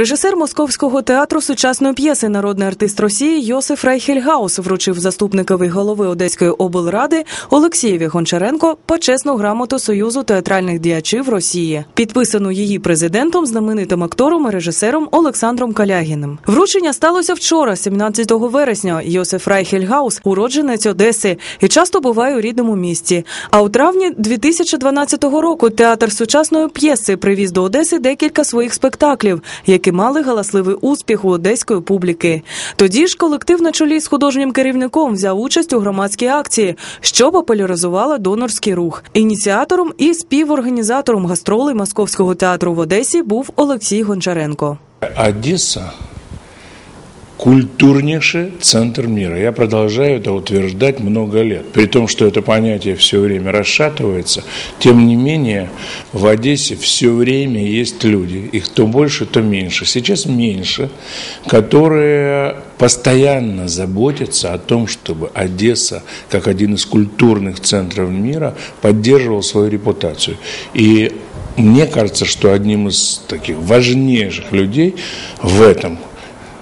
Режисер Московського театру сучасної п'єси, народний артист Росії Йосиф Райхельгаус вручив заступникові голови Одеської облради Олексієві Гончаренко почесну грамоту Союзу театральних діячів Росії, підписану її президентом, знаменитим актором і режисером Олександром Калягіним. Вручення сталося вчора, 17 вересня. Йосиф Райхельгаус, уродженець Одеси, і часто буває у рідному місті. А у травні 2012 року театр сучасної п'єси привіз до Одеси декілька своїх спектаклів, які мали галасливий успіх у одеської публіки. Тоді ж колектив на чолі з художнім керівником взяв участь у громадській акції, що популяризувала донорський рух. Ініціатором і співорганізатором гастролей Московського театру в Одесі був Олексій Гончаренко. Одесса культурнейший центр мира. Я продолжаю это утверждать много лет. При том, что это понятие все время расшатывается, тем не менее в Одессе все время есть люди. Их то больше, то меньше. Сейчас меньше, которые постоянно заботятся о том, чтобы Одесса, как один из культурных центров мира, поддерживал свою репутацию. И мне кажется, что одним из таких важнейших людей в этом –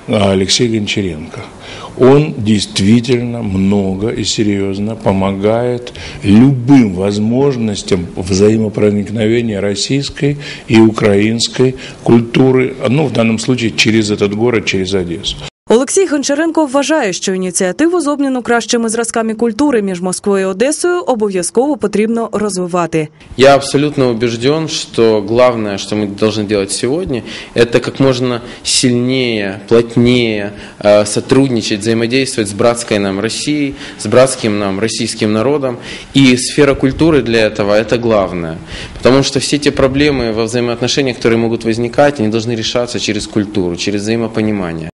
Алексей Гончаренко. Он действительно много и серьезно помогает любым возможностям взаимопроникновения российской и украинской культуры, ну, в данном случае через этот город, через Одессу. Олексій Гончаренко вважає, що ініціативу з обміну кращими зразками культури між Москвою і Одесою обов'язково потрібно розвивати. Я абсолютно убежден, что главное, что мы должны делать сегодня, это как можно сильнее, плотнее э, сотрудничать, взаимодействовать с братской нам Россией, с братским нам российским народом. И сфера культуры для этого это главное. Потому что все те проблемы во взаимоотношениях, которые могут возникать, они должны решаться через культуру, через взаимопонимание.